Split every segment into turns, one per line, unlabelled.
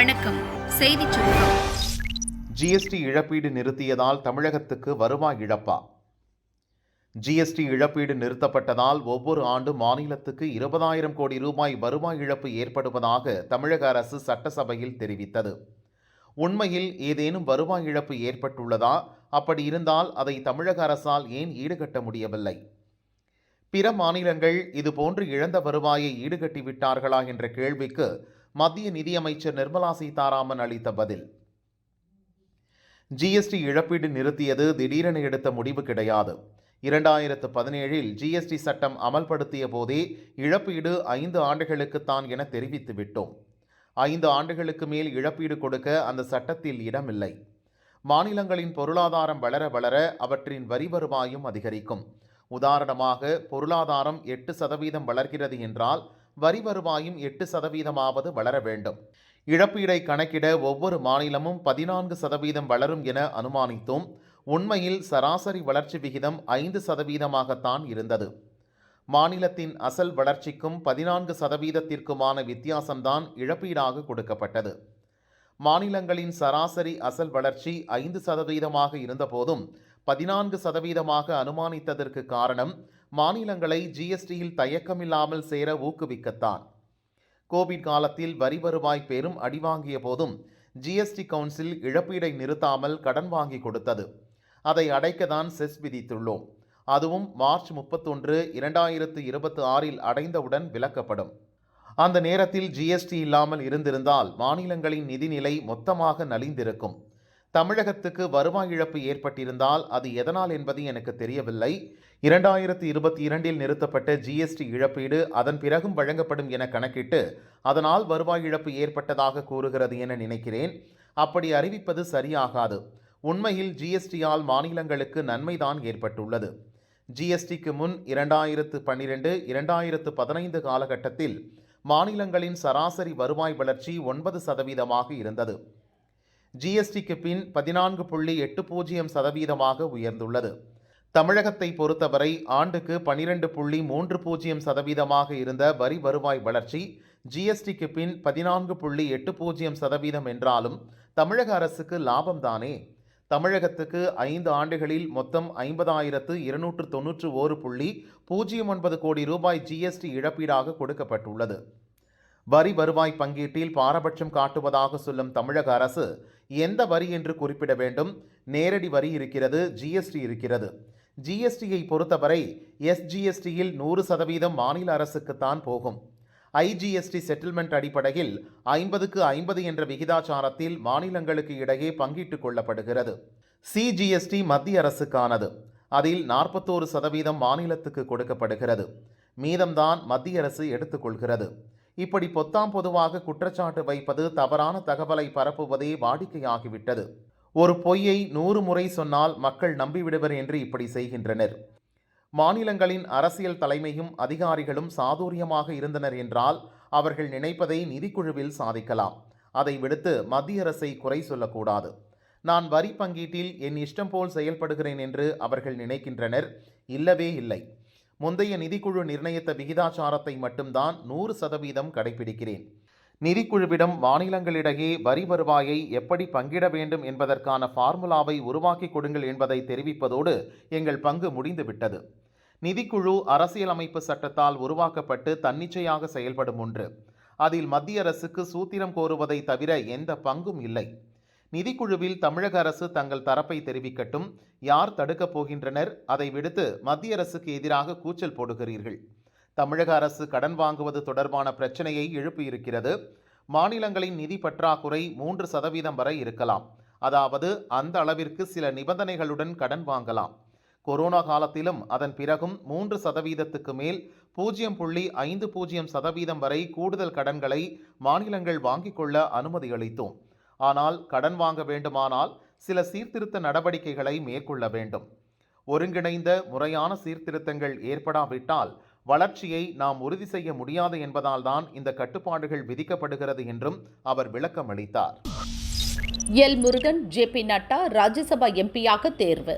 வணக்கம். செய்தி சுருக்கம்.
ஜிஎஸ்டி இழப்பீடு நிறுத்தியதால் தமிழகத்துக்கு வருவாய் இழப்பா? ஜிஎஸ்டி இழப்பீடு நிறுத்தப்பட்டதால் ஒவ்வொரு ஆண்டும் மாநிலத்துக்கு இருபதாயிரம் கோடி ரூபாய் வருவாய் இழப்பு ஏற்படுவதாக தமிழக அரசு சட்டசபையில் தெரிவித்தது. உண்மையில் ஏதேனும் வருவாய் இழப்பு ஏற்பட்டுள்ளதா? அப்படி இருந்தால் அதை தமிழக அரசால் ஏன் ஈடுகட்ட முடியவில்லை? பிற மாநிலங்கள் இதுபோன்று இழந்த வருவாயை ஈடுகட்டி விட்டார்களா என்ற கேள்விக்கு மத்திய நிதியமைச்சர் நிர்மலா சீதாராமன் அளித்த பதில். ஜிஎஸ்டி இழப்பீடு நிறுத்தியது திடீரென எடுத்த முடிவு கிடையாது. இரண்டாயிரத்து பதினேழில் ஜிஎஸ்டி சட்டம் அமல்படுத்திய போதே இழப்பீடு ஐந்து ஆண்டுகளுக்குத்தான் என தெரிவித்து விட்டோம். ஐந்து ஆண்டுகளுக்கு மேல் இழப்பீடு கொடுக்க அந்த சட்டத்தில் இடமில்லை. மாநிலங்களின் பொருளாதாரம் வளர வளர அவற்றின் வரி வருவாயும் அதிகரிக்கும். உதாரணமாக பொருளாதாரம் எட்டு சதவீதம் வளர்கிறது என்றால் வரி வருவாயும் எட்டு சதவீதமாவது வளர வேண்டும். இழப்பீடை கணக்கிட ஒவ்வொரு மாநிலமும் பதினான்கு சதவீதம் வளரும் என அனுமானித்தோம். உண்மையில் சராசரி வளர்ச்சி விகிதம் ஐந்து சதவீதமாகத்தான் இருந்தது. மாநிலத்தின் அசல் வளர்ச்சிக்கும் பதினான்கு சதவீதத்திற்குமான வித்தியாசம்தான் இழப்பீடாக கொடுக்கப்பட்டது. மாநிலங்களின் சராசரி அசல் வளர்ச்சி ஐந்து சதவீதமாக இருந்தபோதும் பதினான்கு சதவீதமாக அனுமானித்ததற்கு காரணம் மாநிலங்களை ஜிஎஸ்டியில் தயக்கமில்லாமல் சேர ஊக்குவிக்கத்தான். கோவிட் காலத்தில் வரி வருவாய் பெரும் அடிவாங்கிய போதும் ஜிஎஸ்டி கவுன்சில் இழப்பீடை நிறுத்தாமல் கடன் வாங்கி கொடுத்தது. அதை அடைக்கதான் செஸ் விதித்துள்ளோம். அதுவும் மார்ச் முப்பத்தொன்று இரண்டாயிரத்து இருபத்தி ஆறில் அடைந்தவுடன் விலக்கப்படும். அந்த நேரத்தில் ஜிஎஸ்டி இல்லாமல் இருந்திருந்தால் மாநிலங்களின் நிதிநிலை மொத்தமாக நலிந்திருக்கும். தமிழகத்துக்கு வருவாய் இழப்பு ஏற்பட்டிருந்தால் அது எதனால் என்பது எனக்கு தெரியவில்லை. இரண்டாயிரத்து இருபத்தி இரண்டில் நிறுத்தப்பட்ட ஜிஎஸ்டி இழப்பீடு அதன் பிறகும் வழங்கப்படும் என கணக்கிட்டு அதனால் வருவாய் இழப்பு ஏற்பட்டதாக கூறுகிறது என நினைக்கிறேன். அப்படி அறிவிப்பது சரியாகாது. உண்மையில் ஜிஎஸ்டியால் மாநிலங்களுக்கு நன்மைதான் ஏற்பட்டுள்ளது. ஜிஎஸ்டிக்கு முன் இரண்டாயிரத்து பன்னிரெண்டு இரண்டாயிரத்து பதினைந்து காலகட்டத்தில் மாநிலங்களின் சராசரி வருவாய் வளர்ச்சி ஒன்பது சதவீதமாக இருந்தது. ஜிஎஸ்டிக்கு பின் பதினான்கு புள்ளி எட்டு பூஜ்ஜியம் சதவீதமாக உயர்ந்துள்ளது. தமிழகத்தை பொறுத்தவரை ஆண்டுக்கு பனிரெண்டு புள்ளி மூன்று பூஜ்ஜியம் சதவீதமாக இருந்த வரி வருவாய் வளர்ச்சி ஜிஎஸ்டிக்கு பின் பதினான்கு புள்ளி எட்டு பூஜ்ஜியம் சதவீதம் என்றாலும் தமிழக அரசுக்கு லாபம்தானே? தமிழகத்துக்கு ஐந்து ஆண்டுகளில் மொத்தம் ஐம்பதாயிரத்து இருநூற்று தொன்னூற்று ஓரு புள்ளி பூஜ்ஜியம் ஒன்பது கோடி ரூபாய் ஜிஎஸ்டி இழப்பீடாக கொடுக்கப்பட்டுள்ளது. வரி வருவாய் பங்கீட்டில் பாரபட்சம் காட்டுவதாக சொல்லும் தமிழக அரசு எந்த வரி என்று குறிப்பிட வேண்டும்? நேரடி வரி இருக்கிறது ஜிஎஸ்டி இருக்கிறது. ஜிஎஸ்டியை பொறுத்தவரை எஸ்ஜிஎஸ்டியில் நூறு சதவீதம் மாநில அரசுக்குத்தான் போகும். ஐஜிஎஸ்டி செட்டில்மெண்ட் அடிப்படையில் ஐம்பதுக்கு ஐம்பது என்ற விகிதாச்சாரத்தில் மாநிலங்களுக்கு இடையே பங்கிட்டுக் கொள்ளப்படுகிறது. சிஜிஎஸ்டி மத்திய அரசுக்கானது. அதில் நாற்பத்தோரு சதவீதம் மாநிலத்துக்கு கொடுக்கப்படுகிறது. மீதம்தான் மத்திய அரசு எடுத்துக்கொள்கிறது இப்படி பொத்தாம் பொதுவாக குற்றச்சாட்டு வைப்பது தவறான தகவலை பரப்புவதே வாடிக்கையாகிவிட்டது. ஒரு பொய்யை நூறு முறை சொன்னால் மக்கள் நம்பிவிடுவர் என்று இப்படி செய்கின்றனர். மாநிலங்களின் அரசியல் தலைமையும் அதிகாரிகளும் சாதுரியமாக இருந்தனர் என்றால் அவர்கள் நினைப்பதை நிதிக்குழுவில் சாதிக்கலாம். அதை விடுத்து மத்திய அரசை குறை சொல்லக்கூடாது. நான் வரி பங்கீட்டில் என் இஷ்டம் போல் செயல்படுகிறேன் என்று அவர்கள் நினைக்கின்றனர். இல்லவே இல்லை. முந்தைய நிதிக்குழு நிர்ணயித்த விகிதாச்சாரத்தை மட்டும்தான் நூறு சதவீதம் கடைபிடிக்கிறேன் நிதிக்குழுவிடம் மாநிலங்களிடையே வரி வருவாயை எப்படி பங்கிட வேண்டும் என்பதற்கான ஃபார்முலாவை உருவாக்கி கொடுங்கள் என்பதை தெரிவிப்பதோடு எங்கள் பங்கு முடிந்துவிட்டது. நிதிக்குழு அரசியலமைப்பு சட்டத்தால் உருவாக்கப்பட்டு தன்னிச்சையாக செயல்படும் ஒன்று. அதில் மத்திய அரசுக்கு சூத்திரம் கோருவதை தவிர எந்த பங்கும் இல்லை. நிதிக்குழுவில் தமிழக அரசு தங்கள் தரப்பை தெரிவிக்கட்டும். யார் தடுக்கப் போகின்றனர்? அதை விடுத்து மத்திய அரசுக்கு எதிராக கூச்சல் போடுகிறீர்கள். தமிழக அரசு கடன் வாங்குவது தொடர்பான பிரச்சனையை எழுப்பியிருக்கிறது. மாநிலங்களின் நிதி பற்றாக்குறை மூன்று சதவீதம் வரை இருக்கலாம். அதாவது அந்த அளவிற்கு சில நிபந்தனைகளுடன் கடன் வாங்கலாம். கொரோனா காலத்திலும் அதன் பிறகும் மூன்று சதவீதத்துக்கு மேல் பூஜ்ஜியம் புள்ளி ஐந்து பூஜ்ஜியம் சதவீதம் வரை கூடுதல் கடன்களை மாநிலங்கள் வாங்கிக் கொள்ள அனுமதி அளித்தோம். ஆனால் கடன் வாங்க வேண்டுமானால் சில சீர்திருத்த நடவடிக்கைகளை மேற்கொள்ள வேண்டும். ஒருங்கிணைந்த முறையான சீர்திருத்தங்கள் ஏற்படாவிட்டால் வளர்ச்சியை நாம் உறுதி செய்ய முடியாது என்பதால்தான் இந்த கட்டுப்பாடுகள் விதிக்கப்படுகிறது என்றும் அவர் விளக்கம் அளித்தார்
L Murugan J P Nadda Rajya Sabha எம்பியாக தேர்வு.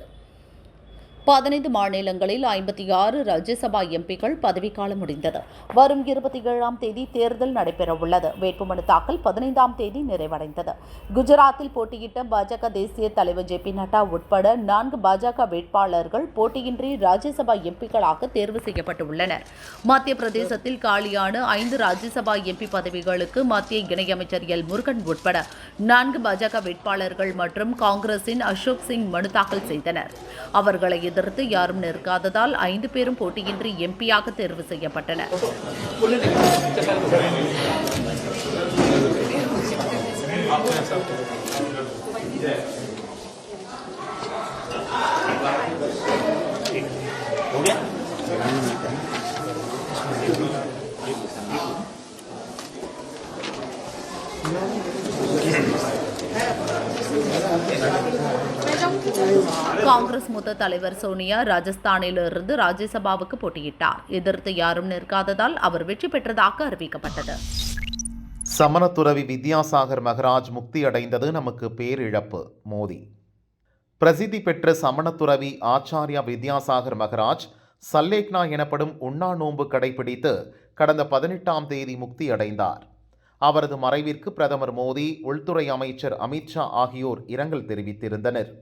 பதினைந்து மாநிலங்களில் ஐம்பத்தி ஆறு ராஜ்யசபா எம்பிக்கள் பதவிக்காலம் முடிந்தது. வரும் இருபத்தி ஏழாம் தேதி தேர்தல் நடைபெறவுள்ளது. வேட்புமனு தாக்கல் பதினைந்தாம் தேதி நிறைவடைந்தது. குஜராத்தில் போட்டியிட்ட பாஜக தேசிய தலைவர் ஜே பி நட்டா உட்பட நான்கு பாஜக வேட்பாளர்கள் போட்டியின்றி ராஜ்யசபா எம்பிக்களாக தேர்வு செய்யப்பட்டுள்ளனர். மத்திய பிரதேசத்தில் காலியான ஐந்து ராஜ்யசபா எம்பி பதவிகளுக்கு மத்திய இணையமைச்சர் எல் முருகன் உட்பட நான்கு பாஜக வேட்பாளர்கள் மற்றும் காங்கிரசின் அசோக் சிங் மனு தாக்கல் செய்தனர். அவர்களை எதிர்த்து யாரும் நிற்காததால் ஐந்து பேரும் போட்டியின்றி எம்பியாக தேர்வு செய்யப்பட்டனர். காங்கிரஸ் மூத்த தலைவர் சோனியா ராஜஸ்தானிலிருந்து ராஜ்யசபாவுக்கு போட்டியிட்டார். எதிர்த்து யாரும் நிற்காததால் அவர் வெற்றி பெற்றதாக அறிவிக்கப்பட்டது.
சமணத்துறவி வித்யாசாகர் மகராஜ் முக்தி அடைந்தது நமக்கு பேரிழப்பு மோடி பிரசித்தி பெற்ற சமணத்துறவி ஆச்சாரியா வித்யாசாகர் மகராஜ் சல்லேக்னா எனப்படும் உண்ணா நோன்பு கடைபிடித்து கடந்த பதினெட்டாம் தேதி முக்தி அடைந்தார். அவரது மறைவிற்கு பிரதமர் மோடி உள்துறை அமைச்சர் அமித்ஷா ஆகியோர் இரங்கல் தெரிவித்திருந்தனர்.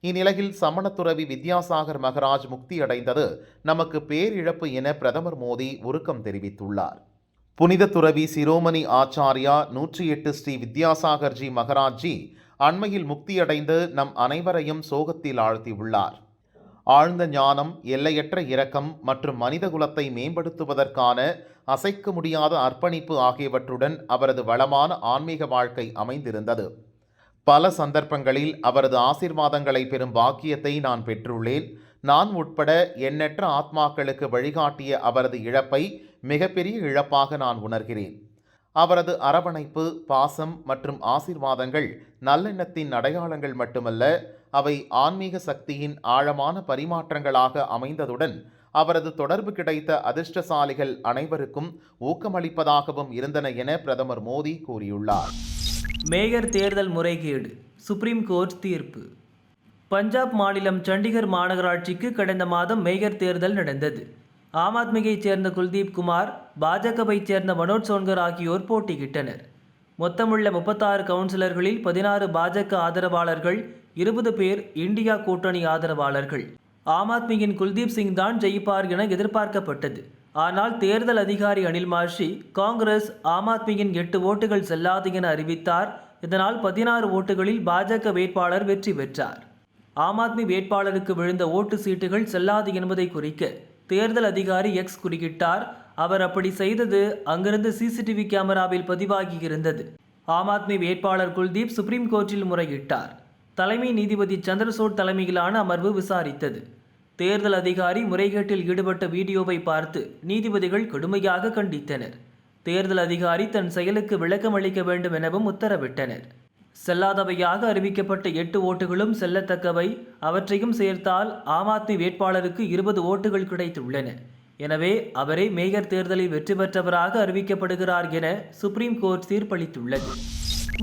இந்நிலையில் சமணத்துறவி வித்யாசாகர் மகராஜ் முக்தியடைந்தது. நமக்கு பேரிழப்பு என பிரதமர் மோடி உருக்கம் தெரிவித்துள்ளார். புனித துறவி சிரோமணி ஆச்சாரியா நூற்றி எட்டு ஸ்ரீ வித்யாசாகர்ஜி மகராஜ்ஜி அண்மையில் முக்தியடைந்து நம் அனைவரையும் சோகத்தில் ஆழ்த்தியுள்ளார். ஆழ்ந்த ஞானம் எல்லையற்ற இரக்கம் மற்றும் மனிதகுலத்தை மேம்படுத்துவதற்கான அசைக்க முடியாத அர்ப்பணிப்பு ஆகியவற்றுடன் அவரது வளமான ஆன்மீக வாழ்க்கை அமைந்திருந்தது. பல சந்தர்ப்பங்களில் அவரது ஆசிர்வாதங்களை பெறும் பாக்கியத்தை நான் பெற்றுள்ளேன். நான் உட்பட எண்ணற்ற ஆத்மாக்களுக்கு வழிகாட்டிய அவரது இழப்பை மிகப்பெரிய இழப்பாக நான் உணர்கிறேன். அவரது அரவணைப்பு பாசம் மற்றும் ஆசிர்வாதங்கள் நல்லெண்ணத்தின் அடையாளங்கள் மட்டுமல்ல அவை ஆன்மீக சக்தியின் ஆழமான பரிமாற்றங்களாக அமைந்ததுடன் அவரது தொடர்பு கிடைத்த அதிர்ஷ்டசாலிகள் அனைவருக்கும் ஊக்கமளிப்பதாகவும் இருந்தன என பிரதமர் மோடி கூறியுள்ளார்.
மேயர் தேர்தல் முறைகேடு சுப்ரீம் கோர்ட் தீர்ப்பு. பஞ்சாப் மாநிலம் சண்டிகர் மாநகராட்சிக்கு கடந்த மாதம் மேயர் தேர்தல் நடந்தது. ஆம் ஆத்மியைச் சேர்ந்த குல்தீப் குமார் பாஜகவைச் சேர்ந்த மனோஜ் சோன்கர் ஆகியோர் போட்டியிட்டனர். மொத்தமுள்ள முப்பத்தாறு கவுன்சிலர்களில் பதினாறு பாஜக ஆதரவாளர்கள் இருபது பேர் இந்தியா கூட்டணி ஆதரவாளர்கள். ஆம் ஆத்மியின் குல்தீப் சிங் தான் ஜெயிப்பார் என எதிர்பார்க்கப்பட்டது. ஆனால் தேர்தல் அதிகாரி அனில் மாஷி காங்கிரஸ் ஆம் ஆத்மியின் எட்டு ஓட்டுகள் செல்லாது என அறிவித்தார். இதனால் பதினாறு ஓட்டுகளில் பாஜக வேட்பாளர் வெற்றி பெற்றார். ஆம் ஆத்மி வேட்பாளருக்கு விழுந்த ஓட்டு சீட்டுகள் செல்லாது என்பதை குறிக்க தேர்தல் அதிகாரி எக்ஸ் குறுக்கிட்டார். அவர் அப்படி செய்தது அங்கிருந்து சிசிடிவி கேமராவில் பதிவாகியிருந்தது ஆம் ஆத்மி வேட்பாளர் குல்தீப் சுப்ரீம் கோர்ட்டில் முறையிட்டார். தலைமை நீதிபதி சந்திரசூட் தலைமையிலான அமர்வு விசாரித்தது. தேர்தல் அதிகாரி முறைகேட்டில் ஈடுபட்ட வீடியோவை பார்த்து நீதிபதிகள் கடுமையாக கண்டித்தனர். தேர்தல் அதிகாரி தன் செயலுக்கு விளக்கம் அளிக்க வேண்டும் எனவும் உத்தரவிட்டனர். செல்லாதவையாக அறிவிக்கப்பட்ட எட்டு ஓட்டுகளும் செல்லத்தக்கவை. அவற்றையும் சேர்த்தால் ஆம் ஆத்மி வேட்பாளருக்கு இருபது ஓட்டுகள் கிடைத்துள்ளன. எனவே அவரே மேயர் தேர்தலில் வெற்றி பெற்றவராக அறிவிக்கப்படுகிறார் என சுப்ரீம் கோர்ட் தீர்ப்பளித்துள்ளது.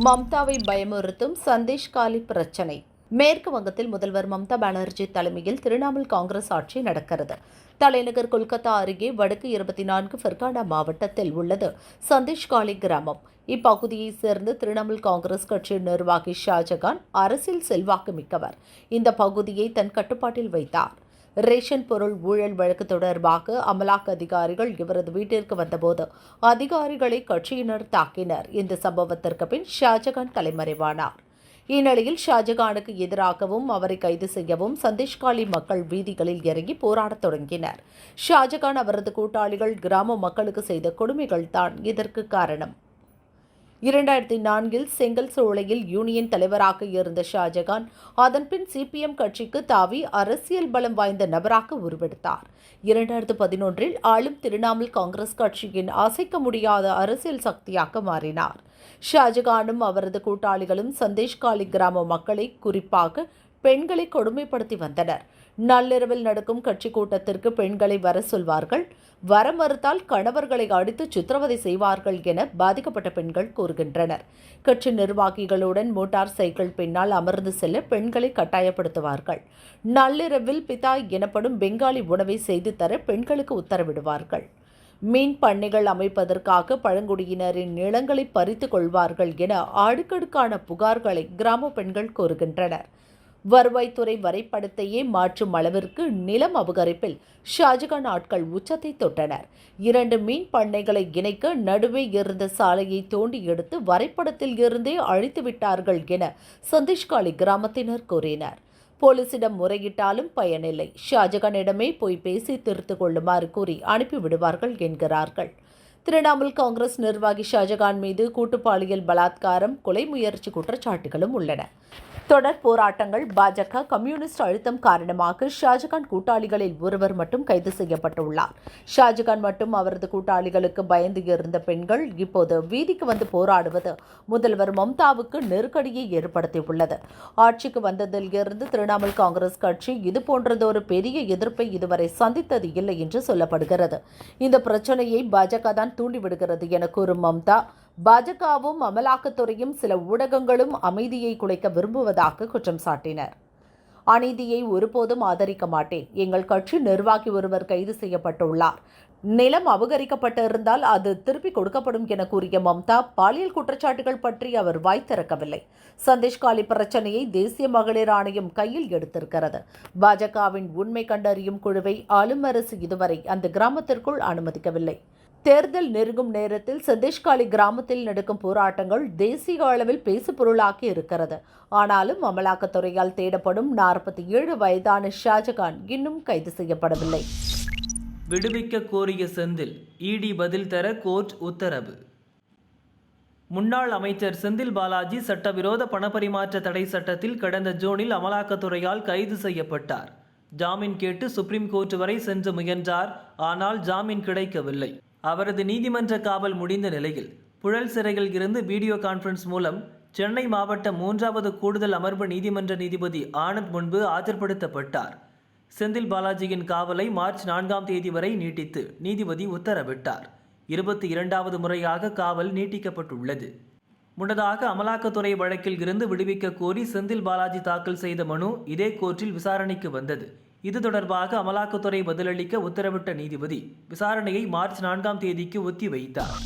மம்தாவை பயமுறுத்தும் சந்தேஷ் காலி பிரச்சனை. மேற்கு வங்கத்தில் முதல்வர் மம்தா பானர்ஜி தலைமையில் திரிணாமுல் காங்கிரஸ் ஆட்சி நடக்கிறது. தலைநகர் கொல்கத்தா அருகே வடக்கு இருபத்தி நான்கு ஃபெர்கானா மாவட்டத்தில் உள்ளது. சந்தேஷ்காலி கிராமம். இப்பகுதியைச் சேர்ந்த திரிணாமுல் காங்கிரஸ் கட்சியின் நிர்வாகி ஷாஜகான் அரசியல் செல்வாக்கு மிக்கவர். இந்த பகுதியை தன் கட்டுப்பாட்டில் வைத்தார். ரேஷன் பொருள் ஊழல் வழக்கு தொடர்பாக அமலாக்க அதிகாரிகள் இவரது வீட்டிற்கு வந்தபோது அதிகாரிகளை கட்சியினர் தாக்கினர். இந்த சம்பவத்திற்கு பின் ஷாஜகான் தலைமறைவானார். இந்நிலையில் ஷாஜகானுக்கு எதிராகவும் அவரை கைது செய்யவும் சந்தேஷ்காலி மக்கள் வீதிகளில் இறங்கி போராடத் தொடங்கினர். ஷாஜகான் அவரது கூட்டாளிகள் கிராம மக்களுக்கு செய்த கொடுமைகள் தான் இதற்கு காரணம். இரண்டாயிரத்தி நான்கில் செங்கல் சோலையில் யூனியன் தலைவராக இருந்த ஷாஜகான் அதன்பின் சிபிஎம் கட்சிக்கு தாவி அரசியல் பலம் வாய்ந்த நபராக உருவெடுத்தார். இரண்டாயிரத்து பதினொன்றில் ஆளும் திரிணாமுல் காங்கிரஸ் கட்சியின் அசைக்க முடியாத அரசியல் சக்தியாக மாறினார். ஷாஜகானும் அவரது கூட்டாளிகளும் சந்தேஷ்காலி கிராம மக்களை குறிப்பாக பெண்களை கொடுமைப்படுத்தி வந்தனர். நள்ளிரவில் நடக்கும் கட்சி கூட்டத்திற்கு பெண்களை வர சொல்வார்கள். வர மறுத்தால் கணவர்களை அடித்து சித்திரவதை செய்வார்கள் என பாதிக்கப்பட்ட பெண்கள் கூறுகின்றனர். கட்சி நிர்வாகிகளுடன் மோட்டார் சைக்கிள் பின்னால் அமர்ந்து செல்ல பெண்களை கட்டாயப்படுத்துவார்கள். நள்ளிரவில் பிதா எனப்படும் பெங்காலி உணவை செய்து தர பெண்களுக்கு உத்தரவிடுவார்கள். மீன் பண்ணைகள் அமைப்பதற்காக பழங்குடியினரின் நிலங்களை பறித்து கொள்வார்கள் என அடுக்கடுக்கான புகார்களை கிராம பெண்கள் கூறுகின்றனர். வருவாய்த்துறை வரைபடத்தையே மாற்றும் அளவிற்கு நிலம் அபகரிப்பில் ஷாஜகான் ஆட்கள் உச்சத்தை தொட்டனர். இரண்டு மீன் பண்ணைகளை இணைக்க நடுவே இருந்த சாலையை தோண்டி எடுத்து வரைபடத்தில் இருந்தே அழித்து விட்டார்கள் என சந்தேஷ்காலி கிராமத்தினர் கூறினர். போலீசிடம் முறையிட்டாலும் பயனில்லை. ஷாஜகானிடமே போய் பேசி திருத்து கொள்ளுமாறு கூறி அனுப்பிவிடுவார்கள் என்கிறார்கள். திரிணாமுல் காங்கிரஸ் நிர்வாகி ஷாஜகான் மீது கூட்டுப்பாலியல் பலாத்காரம் கொலை முயற்சி குற்றச்சாட்டுகளும் உள்ளன. தொடர் போராட்டங்கள் பாஜக கம்யூனிஸ்ட் அழுத்தம் காரணமாக ஷாஜகான் கூட்டாளிகளில் ஒருவர் மட்டும் கைது செய்யப்பட்டுள்ளார். ஷாஜகான் மற்றும் அவரது கூட்டாளிகளுக்கு பயந்து இருந்த பெண்கள் இப்போது வீதிக்கு வந்து போராடுவது முதல்வர் மம்தாவுக்கு நெருக்கடியை ஏற்படுத்தியுள்ளது. ஆட்சிக்கு வந்ததில் இருந்து திரிணாமுல் காங்கிரஸ் கட்சி இது போன்றதொரு பெரிய எதிர்ப்பை இதுவரை சந்தித்தது இல்லை என்று சொல்லப்படுகிறது. இந்த பிரச்சனையை பாஜக தான் தூண்டிவிடுகிறது என கூறும் மம்தா பாஜகவும் அமலாக்கத்துறையும் சில ஊடகங்களும் அமைதியை குலைக்க விரும்புவதாக குற்றம் சாட்டினர். அநீதியை ஒருபோதும் ஆதரிக்க மாட்டேன். எங்கள் கட்சி நிர்வாகி ஒருவர் கைது செய்யப்பட்டுள்ளார். நிலம் அபகரிக்கப்பட்டிருந்தால் அது திருப்பிக் கொடுக்கப்படும் என கூறிய மம்தா பாலியல் குற்றச்சாட்டுகள் பற்றி அவர் வாய் திறக்கவில்லை. சந்தேஷ்காலி பிரச்சனையை தேசிய மகளிர் ஆணையம் கையில் எடுத்திருக்கிறது. பாஜகவின் உண்மை கண்டறியும் குழுவை ஆளும் அரசு இதுவரை அந்த கிராமத்திற்குள் அனுமதிக்கவில்லை. தேர்தல் நெருங்கும் நேரத்தில் சதீஷ்காலி கிராமத்தில் நடக்கும் போராட்டங்கள் தேசிய அளவில் பேசுபொருளாகி இருக்கிறது. ஆனாலும் அமலாக்கத்துறையால் தேடப்படும் நாற்பத்தி ஏழு வயதான ஷாஜகான் இன்னும் கைது செய்யப்படவில்லை.
விடுவிக்க கோரிய செந்தில் இடி பதில் தர கோர்ட் உத்தரவு. முன்னாள் அமைச்சர் செந்தில் பாலாஜி சட்டவிரோத பணப்பரிமாற்ற தடை சட்டத்தில் கடந்த ஜூனில் அமலாக்கத்துறையால் கைது செய்யப்பட்டார். ஜாமீன் கேட்டு சுப்ரீம் கோர்ட் வரை சென்று முயன்றார். ஆனால் ஜாமீன் கிடைக்கவில்லை. அவரது நீதிமன்ற காவல் முடிந்த நிலையில் புழல் சிறையில் இருந்து வீடியோ கான்ஃபரன்ஸ் மூலம் சென்னை மாவட்ட மூன்றாவது கூடுதல் அமர்வு நீதிமன்ற நீதிபதி ஆனந்த் முன்பு ஆஜர்படுத்தப்பட்டார். செந்தில் பாலாஜியின் காவலை மார்ச் நான்காம் தேதி வரை நீட்டித்து நீதிபதி உத்தரவிட்டார். இருபத்தி இரண்டாவது முறையாக காவல் நீட்டிக்கப்பட்டுள்ளது. முன்னதாக அமலாக்கத்துறை வழக்கில் இருந்து விடுவிக்க கோரி செந்தில் பாலாஜி தாக்கல் செய்த மனு இதே கோர்ட்டில் விசாரணைக்கு வந்தது. இது தொடர்பாக அமலாக்கத்துறை பதிலளிக்க உத்தரவிட்ட நீதிபதி விசாரணையை மார்ச் நான்காம் தேதிக்கு ஒத்திவைத்தார்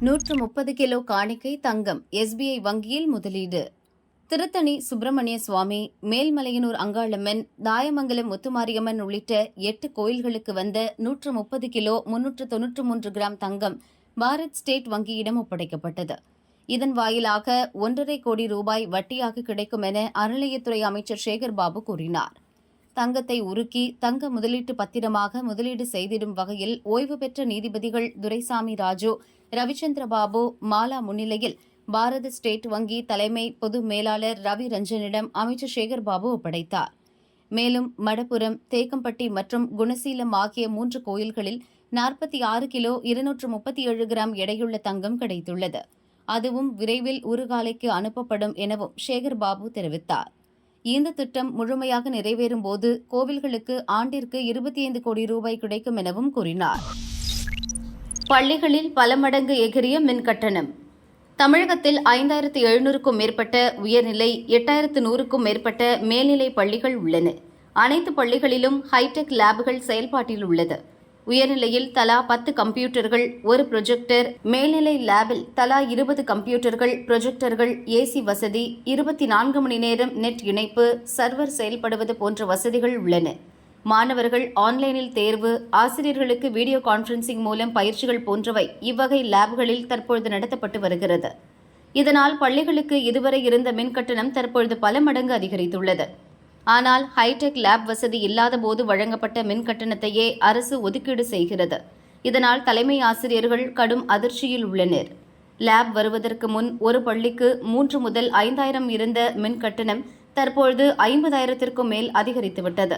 நூற்று முப்பது கிலோ காணிக்கை தங்கம் எஸ்பிஐ வங்கியில் முதலீடு. திருத்தணி சுப்பிரமணிய சுவாமி மேல்மலையனூர் அங்காளம்மன் தாயமங்கலம் முத்துமாரியம்மன் உள்ளிட்ட எட்டு கோயில்களுக்கு வந்த நூற்று முப்பது கிலோ முன்னூற்று தொன்னூற்று மூன்று கிராம் தங்கம் பாரத் ஸ்டேட் வங்கியிடம் ஒப்படைக்கப்பட்டது. இதன் வாயிலாக ஒன்றரை கோடி ரூபாய் வட்டியாக கிடைக்கும் என அறநிலையத்துறை அமைச்சர் சேகர் பாபு கூறினார். தங்கத்தை உருக்கி தங்க முதலீட்டு பத்திரமாக முதலீடு செய்திடும் வகையில் ஓய்வு பெற்ற நீதிபதிகள் துரைசாமி ராஜு ரவிச்சந்திர பாபு மாலா முன்னிலையில் பாரத ஸ்டேட் வங்கி தலைமை பொது மேலாளர் ரவி ரஞ்சனிடம் அமைச்சர் சேகர் பாபு ஒப்படைத்தார். மேலும் மடப்புரம் தேக்கம்பட்டி மற்றும் குணசீலம் ஆகிய மூன்று கோயில்களில் நாற்பத்தி ஆறு கிலோ இருநூற்று முப்பத்தி ஏழு கிராம் எடையுள்ள தங்கம் கிடைத்துள்ளது. அதுவும் விரைவில் உருகாலைக்கு அனுப்பப்படும் எனவும் சேகர் பாபு தெரிவித்தார். இந்த திட்டம் முழுமையாக நிறைவேறும் போது கோவில்களுக்கு ஆண்டிற்கு இருபத்தி ஐந்து கோடி ரூபாய் கிடைக்கும் எனவும் கூறினார். பள்ளிகளில் பல மடங்கு எகிரிய மின் கட்டணம். தமிழகத்தில் ஐந்தாயிரத்து எழுநூறுக்கும் மேற்பட்ட உயர்நிலை எட்டாயிரத்து நூறுக்கும் மேற்பட்ட மேல்நிலை பள்ளிகள் உள்ளன. அனைத்து பள்ளிகளிலும் ஹைடெக் லேபுகள் செயல்பாட்டில் உள்ளது. உயர்நிலையில் தலா பத்து கம்ப்யூட்டர்கள் ஒரு ப்ரொஜெக்டர். மேல்நிலை லேபில் தலா இருபது கம்ப்யூட்டர்கள் ப்ரொஜெக்டர்கள் ஏசி வசதி இருபத்தி நான்கு மணி நேரம் நெட் இணைப்பு சர்வர் செயல்படுவது போன்ற வசதிகள் உள்ளன. மாணவர்கள் ஆன்லைனில் தேர்வு ஆசிரியர்களுக்கு வீடியோ கான்ஃபரன்சிங் மூலம் பயிற்சிகள் போன்றவை இவ்வகை லேப்களில் தற்பொழுது நடத்தப்பட்டு வருகிறது. இதனால் பள்ளிகளுக்கு இதுவரை இருந்த மின்கட்டணம் தற்பொழுது பல மடங்கு அதிகரித்துள்ளது. ஆனால் ஹைடெக் லேப் வசதி இல்லாத போது வழங்கப்பட்ட மின் கட்டணத்தையே அரசு ஒதுக்கீடு செய்கிறது. இதனால் தலைமை ஆசிரியர்கள் கடும் அதிர்ச்சியில் உள்ளனர். லேப் வருவதற்கு முன் ஒரு பள்ளிக்கு மூன்று முதல் ஐந்தாயிரம் இருந்த மின் கட்டணம் தற்பொழுது ஐம்பதாயிரத்திற்கும் மேல் அதிகரித்துவிட்டது.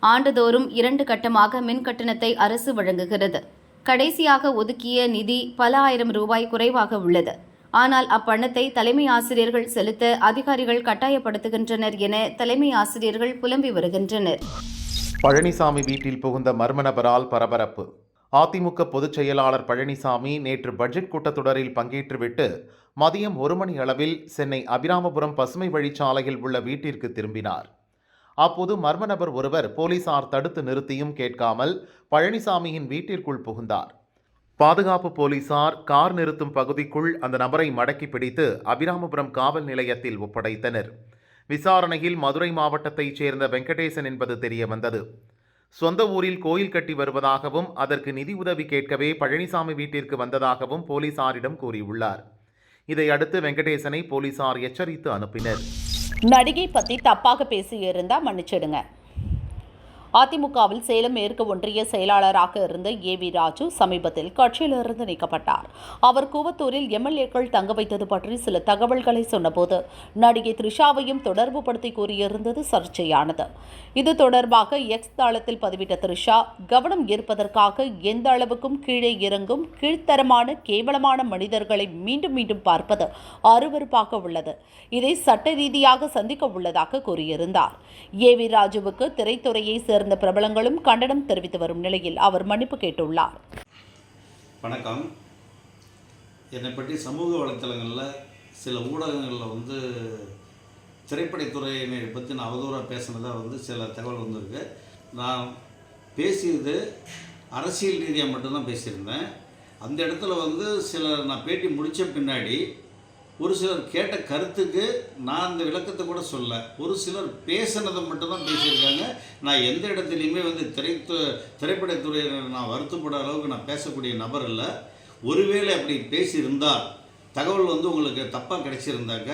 ஆண்டுதோறும் இரண்டு கட்டமாக மின் கட்டணத்தை அரசு வழங்குகிறது. கடைசியாக ஒதுக்கிய நிதி பல ஆயிரம் ரூபாய் குறைவாக உள்ளது. ஆனால் அப்பணத்தை தலைமை ஆசிரியர்கள் செலுத்த அதிகாரிகள் கட்டாயப்படுத்துகின்றனர் என தலைமை ஆசிரியர்கள் புலம்பி வருகின்றனர்.
பழனிசாமி வீட்டில் புகுந்த மர்ம நபரால் பரபரப்பு. அதிமுக பொதுச் செயலாளர் பழனிசாமி நேற்று பட்ஜெட் கூட்டத்தொடரில் பங்கேற்றுவிட்டு மதியம் ஒரு மணி அளவில் சென்னை அபிராமபுரம் பசுமை வழிச்சாலையில் உள்ள வீட்டிற்கு திரும்பினார். அப்போது மர்ம நபர் ஒருவர் போலீசார் தடுத்து நிறுத்தியும் கேட்காமல் பழனிசாமியின் வீட்டிற்குள் புகுந்தார். பாதுகாப்பு போலீசார் கார் நிறுத்தும் பகுதிக்குள் அந்த நபரை மடக்கி பிடித்து அபிராமபுரம் காவல் நிலையத்தில் ஒப்படைத்தனர். விசாரணையில் மதுரை மாவட்டத்தைச் சேர்ந்த வெங்கடேசன் என்பது தெரிய வந்தது சொந்த ஊரில் கோயில் கட்டி வருவதாகவும் அதற்கு நிதி உதவி கேட்கவே பழனிசாமி வீட்டிற்கு வந்ததாகவும் போலீசாரிடம் கூறியுள்ளார். இதையடுத்து வெங்கடேசனை போலீசார் எச்சரித்து அனுப்பினர்.
நடிகை பத்தி தப்பாக பேசியிருந்தா மன்னிச்சிடுங்க. அதிமுகவில் சேலம் மேற்கு ஒன்றிய செயலாளராக இருந்த ஏ வி ராஜு சமீபத்தில் கட்சியிலிருந்து நீக்கப்பட்டார். அவர் கூவத்தூரில் எம்எல்ஏக்கள் தங்க வைத்தது பற்றி சில தகவல்களை சொன்னபோது நடிகை த்ரிஷாவையும் தொடர்பு படுத்தி கூறியிருந்தது சர்ச்சையானது. இது தொடர்பாக எக்ஸ் தளத்தில் பதிவிட்ட த்ரிஷா கவனம் ஈர்ப்பதற்காக எந்த அளவுக்கும் கீழே இறங்கும் கீழ்த்தரமான கேவலமான மனிதர்களை மீண்டும் மீண்டும் பார்ப்பது அருவறுப்பாக உள்ளது. இதை சட்ட ரீதியாக சந்திக்க உள்ளதாக கூறியிருந்தார். ஏ வி ராஜுவுக்கு திரைத்துறையை சேர்ந்த சார்ந்த பிரபலங்களும் கண்டனம் தெரிவித்து வரும் நிலையில் அவர் மன்னிப்பு கேட்டுள்ளார்.
வணக்கம். என்னை பற்றி சமூக வலைத்தளங்களில் சில ஊடகங்களில் வந்து திரைப்படத்துறையினை பற்றி நான் அவதூறாக பேசினதாக வந்து சில தகவல் வந்திருக்கு. நான் பேசியது அரசியல் ரீதியாக மட்டும்தான் பேசியிருந்தேன். அந்த இடத்துல வந்து சில நான் பேட்டி முடித்த பின்னாடி ஒரு சிலர் கேட்ட கருத்துக்கு நான் அந்த விளக்கத்தை கூட சொல்ல. ஒரு சிலர் பேசினதை மட்டும்தான் பேசியிருக்காங்க. நான் எந்த இடத்துலையுமே வந்து திரைத்து திரைப்படத்துறையினர் நான் வருத்தப்பட அளவுக்கு நான் பேசக்கூடிய நபர் இல்லை. ஒருவேளை அப்படி பேசியிருந்தால் தகவல் வந்து உங்களுக்கு தப்பாக கிடைச்சிருந்தாக்க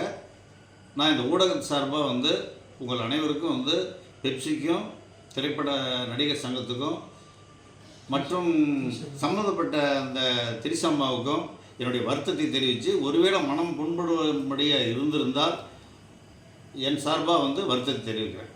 நான் இந்த ஊடகம் சார்பாக வந்து உங்கள் அனைவருக்கும் வந்து பெப்சிக்கும் திரைப்பட நடிகர் சங்கத்துக்கும் மற்றும் சம்மந்தப்பட்ட அந்த திரிசம்மாவுக்கும் என்னுடைய வருத்தத்தை தெரிவித்து ஒருவேளை மனம் புண்படும்படியாக இருந்திருந்தால் என் சார்பாக வந்து வருத்தத்தை தெரிவிக்கிறேன்.